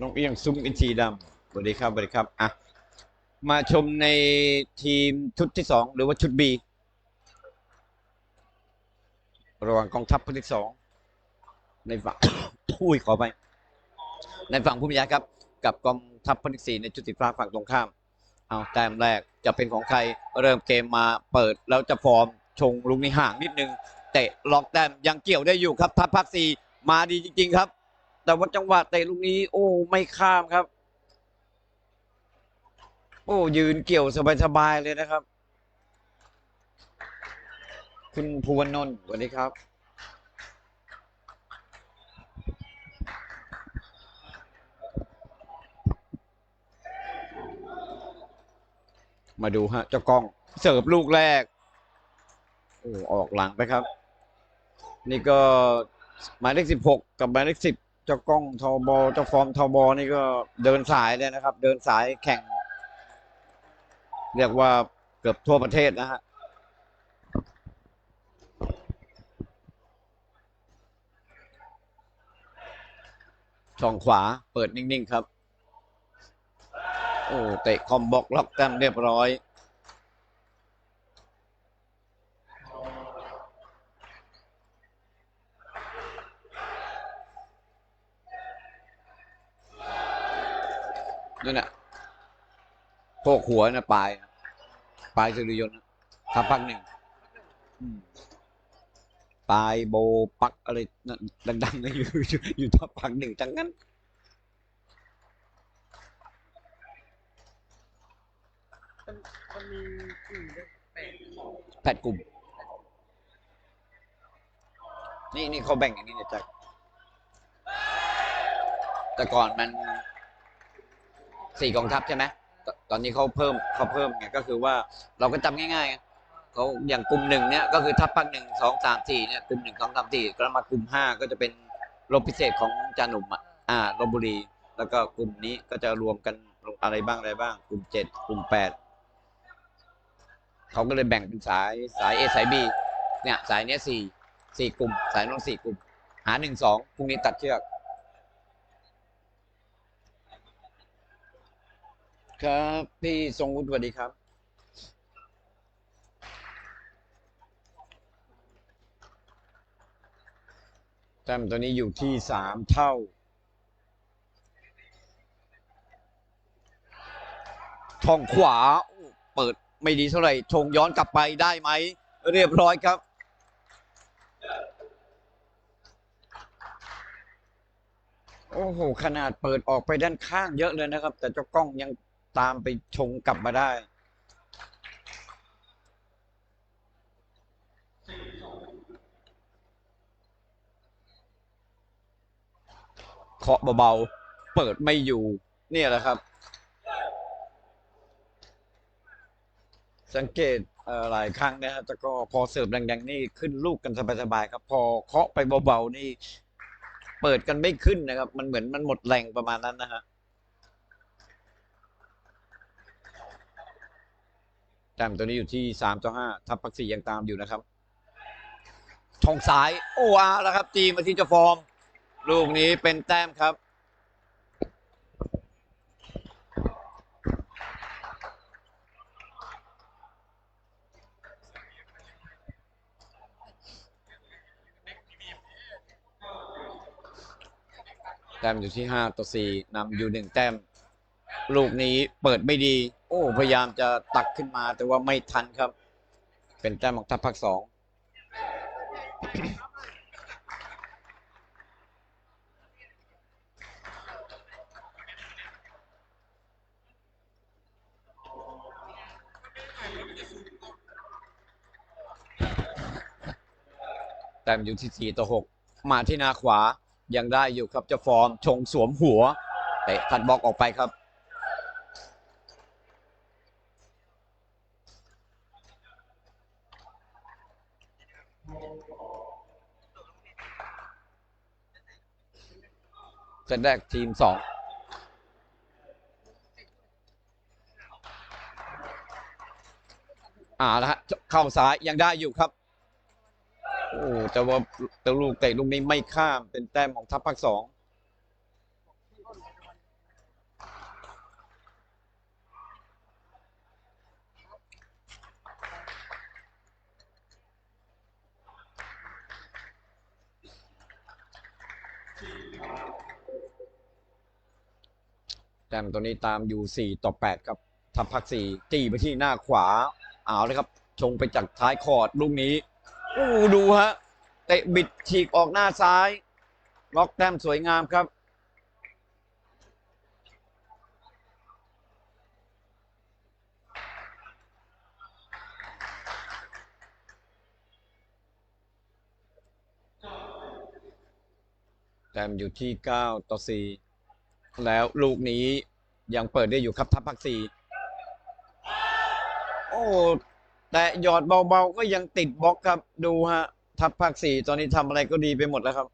น้องเอียงซุ้มอินทรีดำสวัสดีครับสวัสดีครับอะมาชมในทีมชุดที่สองหรือว่าชุด B ระหว่างกองทัพภาคที่สองในฝั่งอุ้ยขอไป ในฝั่งผู้มียาครับ กับกองทัพภาคที่สี่ในชุดสีฟ้าฝั่งตรงข้าม เอาแต้มแรกจะเป็นของใครเริ่มเกมมาเปิดแล้วจะฟอร์มชงลุงนี้ห่างนิดนึงเตะล็อกแต้มยังเกี่ยวได้อยู่ครับทัพภาคสี่มาดีจริง ๆ ครับ แต่ว่าจังหวะเตะลูกนี้ โอ้ ไม่ข้ามครับ โอ้ยืนเกี่ยวสบายๆเลยนะครับ คุณภูวนนท์สวัสดีครับมาดูฮะเจ้ากล้องเสิร์ฟลูกแรก โอ้ออกหลังไปครับ นี่ก็หมายเลขสิบหกกับหมายเลขสิบ เจ้ากล้องทอบอเจ้าฟอร์มทอบอนี่ก็เดินสายเลยนะครับ เดินสายแข่ง เรียกว่าเกือบทั่วประเทศนะฮะช่องขวาเปิดนิ่ง ๆ ครับ โอ้เตะคอมบ็อกล็อกแต้มเรียบร้อย โพกหัวนะปลายนะปลายสุริยนต์นะทับพักหนึ่งอืมปลายโบปักอะไรนั่นดังๆนะอยู่อยู่อยู่ทับพักหนึ่งจังงั้นมันมันมีกลุ่มเรื่องแปลกของแปดกลุ่ม นี่นี่เขาแบ่งอย่างนี้เนี่ยจากแต่ก่อนมันสี่กองทัพใช่ไหม ตอนนี้เขาเพิ่มเขาเพิ่มไงก็คือว่าเราก็จำง่ายๆเขาอย่างกลุ่มหนึ่งเนี่ยก็คือทัพภาคหนึ่งสองสามสี่เนี่ยกลุ่มหนึ่งสองสามสี่แล้วมากลุ่มห้าก็จะเป็นรบพิเศษของจานุ่มอะอ่าลบบุรี แล้วก็กลุ่มนี้ก็จะรวมกันอะไรบ้างอะไรบ้าง กลุ่มเจ็ดกลุ่มแปดเขาก็เลยแบ่งเป็นสายสาย A สาย B เนี่ยสายเนี้ยสี่สี่กลุ่ม สายน้นสี่กลุ่ม หาหนึ่งสองพรุ่งนี้ตัดเชือก ครับ พี่ทรงวุฒิสวัสดีครับ แต้มตัวนี้อยู่ที่สามเท่า ช่องขวา เปิดไม่ดีเท่าไหร่ชงย้อนกลับไปได้ไหม เรียบร้อยครับโอ้โห ขนาดเปิดออกไปด้านข้างเยอะเลยนะครับ แต่เจ้ากล้องยัง ตามไปชงกลับมาได้เคาะเบาๆ เปิดไม่อยู่ เนี่ยแหละครับ สังเกตเหลายครั้งนะฮะแต่ก็พอเสิร์ฟแรงๆ นี่ขึ้นลูกกันสบายๆครับ พอเคาะไปเบาๆ นี่ เปิดกันไม่ขึ้นนะครับ มันเหมือนมันหมดแรงประมาณนั้นนะฮะ แต้มตัวนี้อยู่ที่สามต่อห้าทัพปักสี่ยังตามอยู่นะครับช่องซ้าย โอ้อาแล้วครับจีมาที่เจะฟอร์ม ลูกนี้เป็นแต้มครับ แต้มอยู่ที่ห้าต่อสี่นำอยู่หนึ่งแต้ม ลูกนี้เปิดไม่ดี โอ้พยายามจะตักขึ้นมาแต่ว่าไม่ทันครับ เป็นแต้มของทัพภาคสองแต้มอยู่ที่สี่ต่อหกมาที่นาขวายังได้อยู่ครับจะฟอร์มชงสวมหัวเตะทัดบล็อกออกไปครับ เซตแรกทีมสองอ่าแล้วฮะเข้าซ้ายยังได้อยู่ครับ โอ้แต่ว่าแต่ลูกเตะลูกนี้ไม่ข้ามเป็นแต้มของทัพภาคสอง ต้มตัวนี้ตามอยู่ 4 ต่อ 8 ครับทัพพักสี่จี้ไปที่หน้าขวาเอาเลยครับ ชงไปจากท้ายคอร์ดลูกนี้อู้ดูฮะเตะบิดฉีกออกหน้าซ้าย ล็อกแต้มสวยงามครับแต้มอยู่ที่ 9 ต่อ 4 แล้วลูกนี้ยังเปิดได้อยู่ครับทัพพักสี่โอ้แต่หยอดเบาๆก็ยังติดบล็อกครับ ดูฮะ ทัพภาคสี่ตอนนี้ทำอะไรก็ดีไปหมดแล้วครับ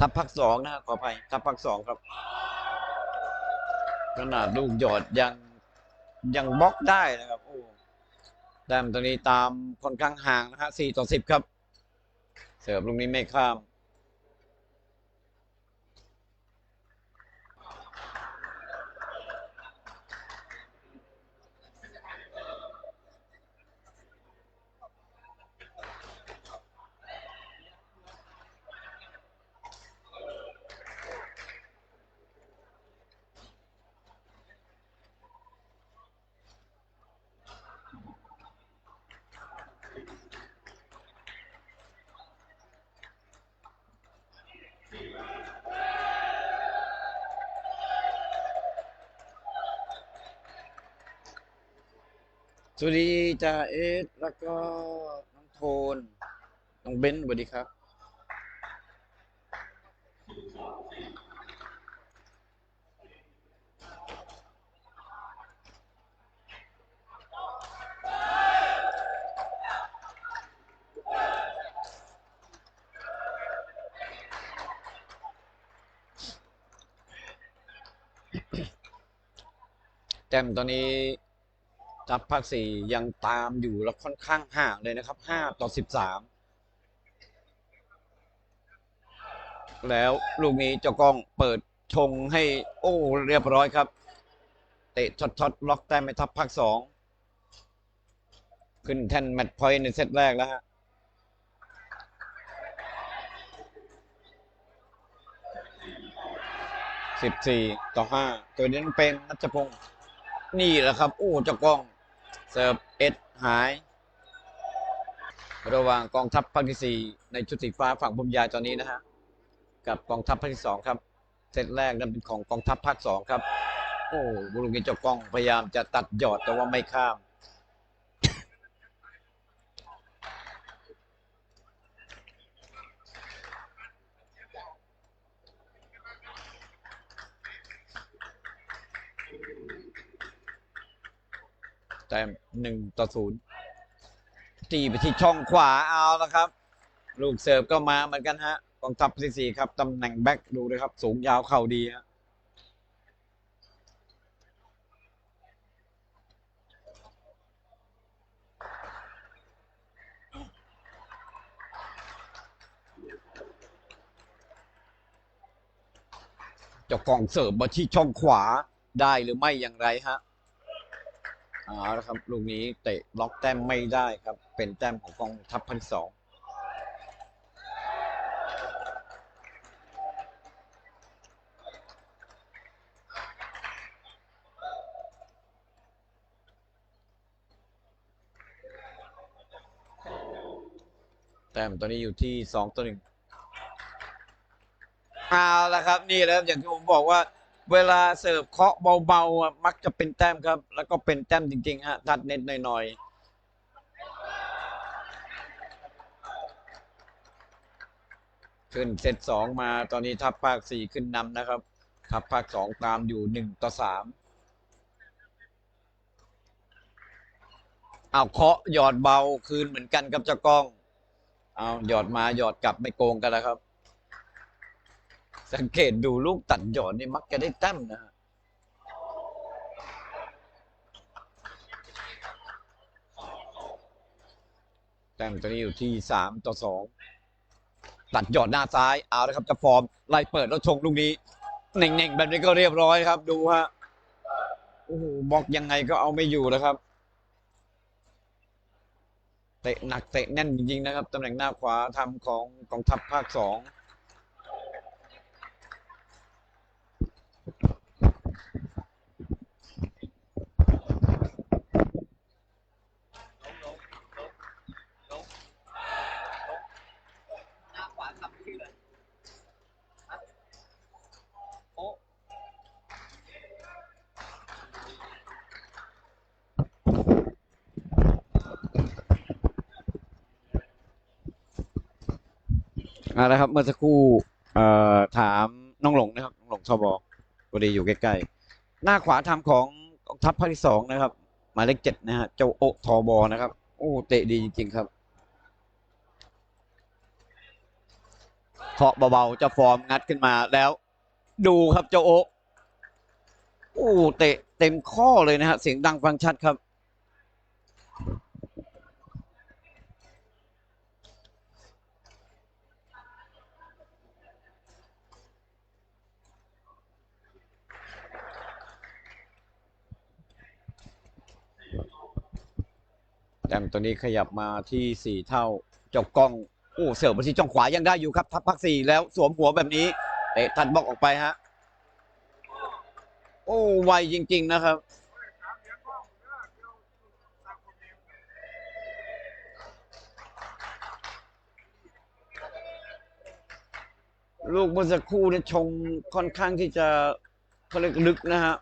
ทัพภาคสองนะขออภัยทัพภาคสองครับ ขนาดลูกหยอดยังยังบล็อกได้นะครับโอ้แต้มตัวนี้ตามค่อนข้างห่างนะฮะสี่ต่อสิบครับ เสิร์ฟลูกนี้ไม่ข้าม สวัสดีจ่าเอสแล้วก็น้องโทน น้องเบนสวัสดีครับ แต้มตอนนี้ ทัพภาคสี่ยังตามอยู่แล้วค่อนข้างห่างเลยนะครับห้าต่อสิบสามแล้วลูกนี้เจ้ากล้องเปิดชงให้โอ้เรียบร้อยครับ เตะช็อตช็อตล็อกแต้มไปทัพภาคสองขึ้นแท่นแมตช์พอยต์ในเซตแรกแล้วฮะสิบสี่ต่อห้าตัวนี้เป็นนัชพงศ์นี่แหละครับ โอ้เจ้ากล้อง เสิร์ฟเอ็ดหาย ระหว่างกองทัพภาคที่สี่ในชุดสีฟ้าฝั่งบุมยาตอนนี้นะฮะ กับกองทัพภาคที่สองครับ เซตแรกนั้นเป็นของกองทัพภาคสองครับ โอ้บุรุษเจ้ากล้องพยายามจะตัดหยอดแต่ว่าไม่ข้าม แต้มหนึ่งต่อศูนย์ตีไปที่ช่องขวาเอาแล้วครับ ลูกเสิร์ฟก็มาเหมือนกันฮะกองทัพที่สี่ครับตำแหน่งแบ็คดูเลยครับ สูงยาวเข่าดีฮะจ้ากองเสิร์ฟมาที่ช่องขวาได้หรือไม่อย่างไรฮะ เอาละครับลูกนี้เตะล็อกแต้มไม่ได้ครับ เป็นแต้มของกองทัพพันสองแต้มตอนนี้อยู่ที่สองต่อหนึ่งเอาละครับ นี่แล้วอย่างที่ผมบอกว่า เวลาเสิร์ฟเคาะเบาๆ มักจะเป็นแต้มครับ แล้วก็เป็นแต้มจริงๆฮะทัดเน็ตหน่อยๆขึ้นเซตสองมาตอนนี้ทัพภาคสี่ขึ้นนำนะครับทัพภาคสองตามอยู่หนึ่งต่อสามเอาเคาะหยอดเบาคืนเหมือนกันกับเจ้ากล้อง เอาหยอดมาหยอดกลับไม่โกงกันแล้วครับ สังเกตดูลูกตัดหยอดนี่มักจะได้แต้มนะแต้มตอนนี้อยู่ที่สามต่อสองตัดหยอดหน้าซ้ายเอาละครับจะฟอร์มไล่เปิดแล้วชงลูกนี้เน่งๆแบบนี้ก็เรียบร้อยครับ ดูฮะโอ้โหบล็อกยังไงก็เอาไม่อยู่แล้วครับเตะหนักเตะแน่นจริงๆนะครับตำแหน่งหน้าขวาทำของกองทัพภาคสอง หน้าขวาทำชื่อเลยโอ้ อ่าแล้วครับเมื่อสักครู่เอ่อถามน้องหลงนะครับน้องหลงชอบบอกพอดีอยู่ใกล้ๆหน้าขวาทำของกองทัพภาคที่สองนะครับ หมายเลขเจ็ดนะฮะเจ้าโอทอบอนะครับ โอ้เตะดีจริงๆครับเคาะเบาๆจะฟอร์มงัดขึ้นมาแล้ว ดูครับเจ้าโอโอ้เตะเต็มข้อเลยนะฮะเสียงดังฟังชัดครับ แต้มตัวนี้ขยับมาที่สี่เท่าจ้ากล้องโอ้เสิร์ฟมาที่ช่องขวายังได้อยู่ครับ ทับพักสี่แล้วสวมหัวแบบนี้เตะทัดบล็อกออกไปฮะโอ้ไวจริง ๆ นะครับ ลูกเมื่อสักครู่เนี่ยชงค่อนข้างที่จะเขาเรียกลึกนะฮะ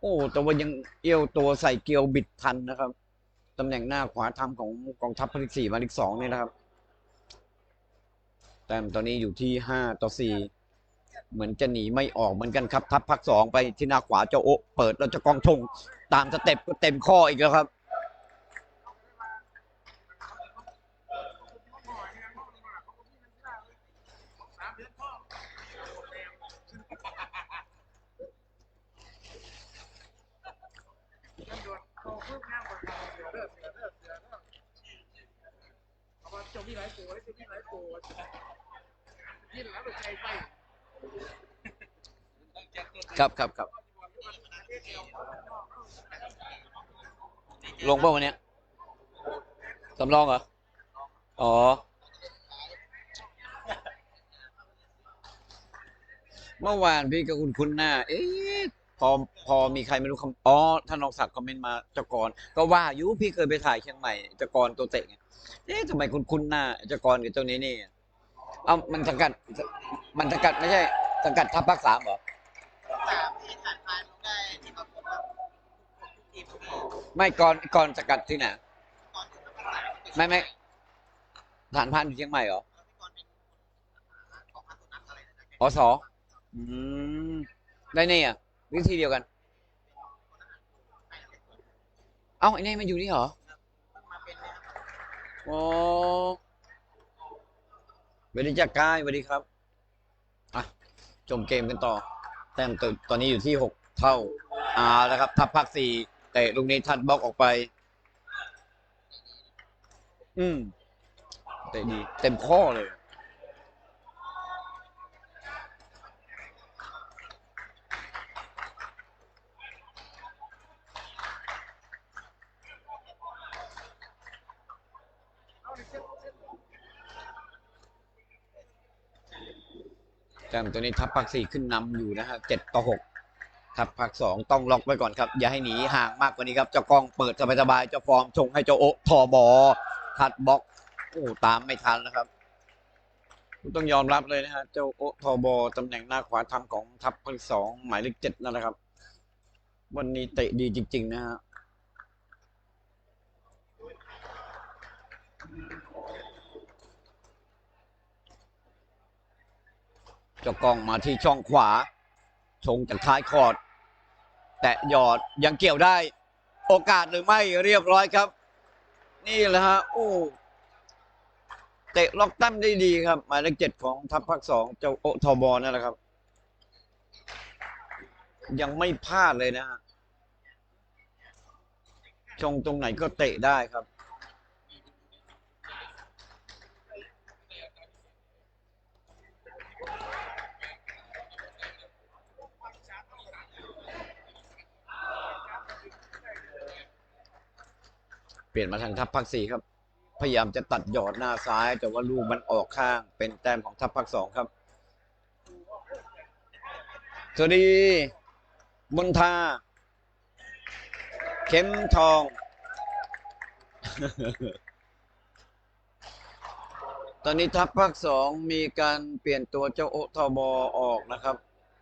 โอ้แต่ว่ายังเอี้ยวตัวใส่เกียวบิดทันนะครับ ตำแหน่งหน้าขวาทำของกองทัพภาคที่สี่มาลิกสองนี่นะครับ แต้มตอนนี้อยู่ที่ห้าต่อสี่เหมือนจะหนีไม่ออกเหมือนกันครับ ทัพพักสองไปที่หน้าขวาเจ้าโอเปิดแล้วจะกองทงตามสเต็ปก็เต็มข้ออีกแล้วครับ จบที่ไหนโป้จบที่ไหนโป้ยี่หลังเป็นใจไป ครับครับครับลงเปล่าวันเนี้ยสำรองเหรอ อ๋อ เมื่อวานพี่ก็คุณคุ้นหน้า เอ๊ะ พอพอมีใครไม่รู้คำอ๋อท่านรองศักดิ์คอมเมนต์มาเจกรก็ว่าอยู่พี่เคยไปถ่ายเชียงใหม่เจกรตัวเตะไงเอ๊ะทำไมคุณคุ้นหน้าเจกรกับเจ้านี้นี่เอ้ามันสังกัดมันสังกัดไม่ใช่สังกัดทัพภาคสามเหรอสามที่ผ่านพานได้ที่มาพบกับทีมไม่ก่อนก่อนสกัดที่ไหนไม่ไม่ฐานพันอยู่เชียงใหม่เหรออนเป็นของพันตุนักอะไรนะอสออืมได้เนี่ยอะ วิธีเดียวกัน เอ้าไอ้นี่มาอยู่นี่เหรอโอ้สวัสดีจ้ากายสวัสดีครับ อะชมเกมกันต่อ แต้มตตอนนี้อยู่ที่หกเท่า อ่าแล้วครับ ทับพภาคสี่เตะลูกนี้ทัดบล็อกออกไป อืมเตะดี เต็มข้อเลย แต้มตัวนี้ทัพภาคสี่ขึ้นนำอยู่นะฮะเจ็ดต่อหกทัพภาคสองต้องล็อกไว้ก่อนครับ อย่าให้หนีห่างมากกว่านี้ครับเจ้ากล้องเปิดสบายๆเจ้าฟอร์มชงให้เจ้าโอทอบอทัดบล็อกโอ้ตามไม่ทันนะครับต้องยอมรับเลยนะฮะเจ้าโอทอบอตำแหน่งหน้าขวาทำของทัพภาคสองหมายเลขเจ็ดนั่นแหละครับ วันนี้เตะดีจริง ๆ นะฮะ เจ้ากองมาที่ช่องขวา ชงจากท้ายคอร์ด แตะหยอดยังเกี่ยวได้ โอกาสหรือไม่เรียบร้อยครับ นี่แหละฮะโอ้เตะล็อกตั้มได้ดีครับ หมายเลขเจ็ดของทัพภาคสองเจ้าโอทอบอนั่นแหละครับ ยังไม่พลาดเลยนะฮะชงตรงไหนก็เตะได้ครับ เปลี่ยนมาทางทัพภาคสี่ครับ พยายามจะตัดหยอดหน้าซ้าย แต่ว่าลูกมันออกข้างเป็นแต้มของทัพภาคสองครับสวัสดีมนทา เข็มทอง ตอนนี้ทัพภาคสองมีการเปลี่ยนตัวเจ้าโอทบออกนะครับ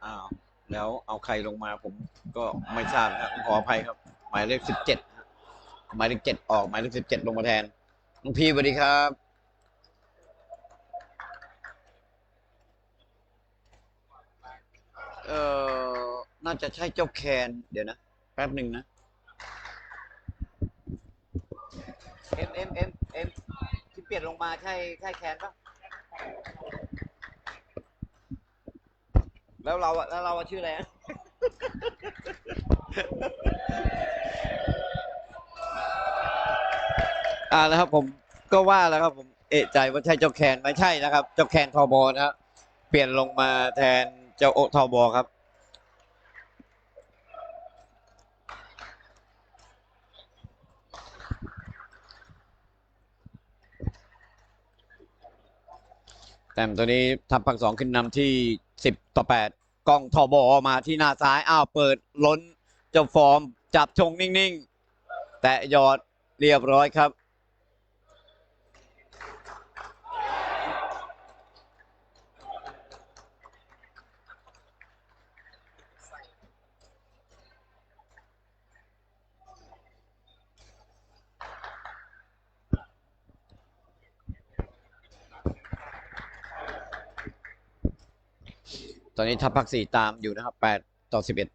อ้าวแล้วเอาใครลงมาผมก็ไม่ทราบนะครับขออภัยครับ หมายเลขสิบเจ็ด หมายเลขเจ็ดออกหมายเลขสิบเจ็ดลงมาแทนน้องพี่สวัสดีครับ เอ่อ น่าจะใช่เจ้าแคน เดี๋ยวนะ แป๊บหนึ่งนะเอ็มเอ็มเอ็มเอ็มที่เปลี่ยนลงมาใช่ใช่แคนปะแล้วเราอะแล้วเราอะชื่ออะไรอะ อ่านะครับ ผมก็ว่าแล้วครับผมเอะใจว่าใช่เจ้าแคนไหม่ใช่นะครับ เจ้าแคนทอบอนะครับเปลี่ยนลงมาแทนเจ้าโอทอบอครับ แต้มตัวนี้ทัพภาคสองขึ้นนำที่สิบต่อแปดกล้องทอบอมาที่หน้าซ้ายอ้าวเปิดล้นเจ้าฟอร์มจับชงนิ่งๆ แต่ยอดเรียบร้อยครับ อนนี้ทัพภาคสี่ตามอยู่นะครับแปดต่อสิบเอ็ด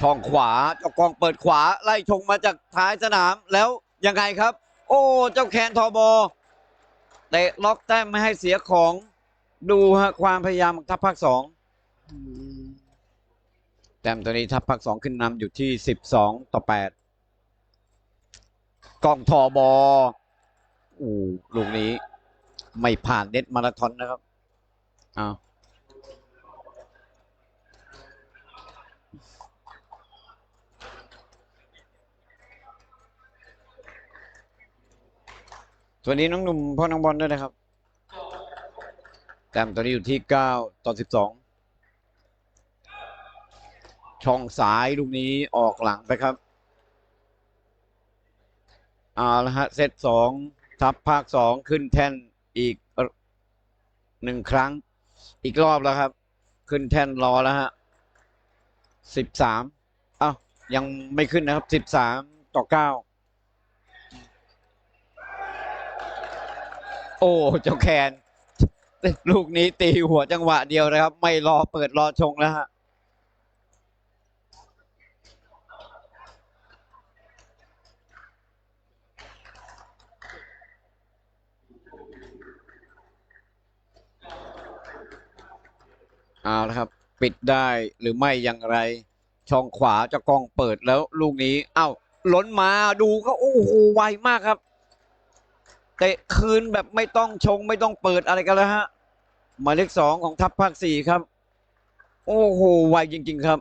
ช่องขวาเจ้ากองเปิดขวาไล่ชงมาจากท้ายสนามแล้วยังไงครับ โอ้เจ้าแคนทอบอเตะล็อกแต้มไม่ให้เสียของดูฮะความพยายามของทัพภาคสองแต้มตัวนี้ทัพภาคสองขึ้นนำอยู่ที่สิบสองต่อแปดกองทอบออู้ลูกนี้ ไม่ผ่านเน็ตมาราธอนนะครับ อ้าวสวัสดีน้องหนุ่มพ่อน้องบอลด้วยนะครับ แต้มตอนนี้อยู่ที่เก้าต่อสิบสองช่องสายลูกนี้ออกหลังไปครับเอาละฮะเซตสองทับภาคสองขึ้นแท่นอีกหนึ่งครั้ง อีกรอบแล้วครับ ขึ้นแท่นรอแล้วฮะสิบสามอ้าวยังไม่ขึ้นนะครับสิบสามต่อเก้าโอ้เจ้าแคนลูกนี้ตีหัวจังหวะเดียวนะครับ ไม่รอเปิดรอชงแล้วฮะ เอาละครับ ปิดได้หรือไม่อย่างไร ช่องขวาเจะกล้องเปิดแล้วลูกนี้ เอ้าล้นมาดูก็โอ้โหไวมากครับเตะคืนแบบไม่ต้องชงไม่ต้องเปิดอะไรกันแล้วฮะหมายเลขสองของทัพภาคสี่ครับ โอ้โหไวจริง ๆครับ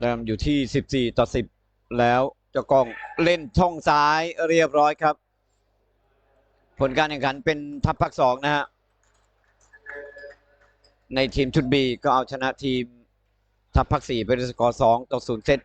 เริ่มอยู่ที่สิบสี่ต่อสิบแล้วเจ้ากล้องเล่นช่องซ้ายเรียบร้อยครับ ผลการแข่งขันเป็นทัพภาคสองนะฮะ ในทีมชุดบีก็เอาชนะทีมทัพภาคสี่เป็นสกอร์สองต่อศูนย์เซต